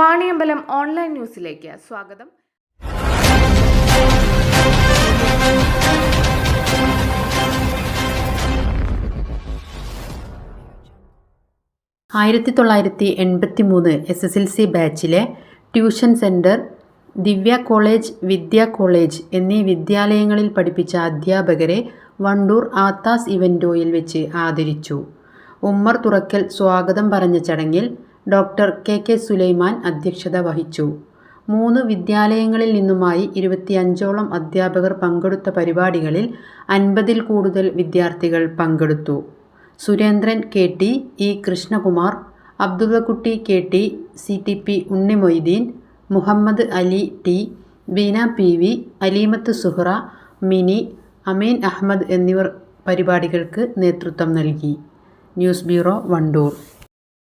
Vaniyambalam online ന്യൂസിലേക്ക് സ്വാഗതം. ആയിരത്തി തൊള്ളായിരത്തി എൺപത്തി മൂന്ന് S S L C ബാച്ചിലെ tuition centre Divya college Vidya college എന്നീ വിദ്യാലയങ്ങളിൽ പഠിപ്പിച്ച അധ്യാപകരെ വണ്ടൂർ ആത്താസ് ഇവന്റോയിൽ വെച്ച് ആദരിച്ചു. ഉമ്മർ തുറക്കൽ സ്വാഗതം പറഞ്ഞ ചടങ്ങിൽ ഡോക്ടർ കെ കെ സുലൈമാൻ അധ്യക്ഷത വഹിച്ചു. മൂന്ന് വിദ്യാലയങ്ങളിൽ നിന്നുമായി ഇരുപത്തിയഞ്ചോളം അധ്യാപകർ പങ്കെടുത്ത പരിപാടികളിൽ അൻപതിൽ കൂടുതൽ വിദ്യാർത്ഥികൾ പങ്കെടുത്തു. Surendran K T E Krishnakumar Abdullakutty K T C T P Unnimoitheen Muhammad Ali T Beena P V Aleemath Suhra Mini Ameen Ahammed എന്നിവർ പരിപാടികൾക്ക് നേതൃത്വം നൽകി. News bureau Wandoor.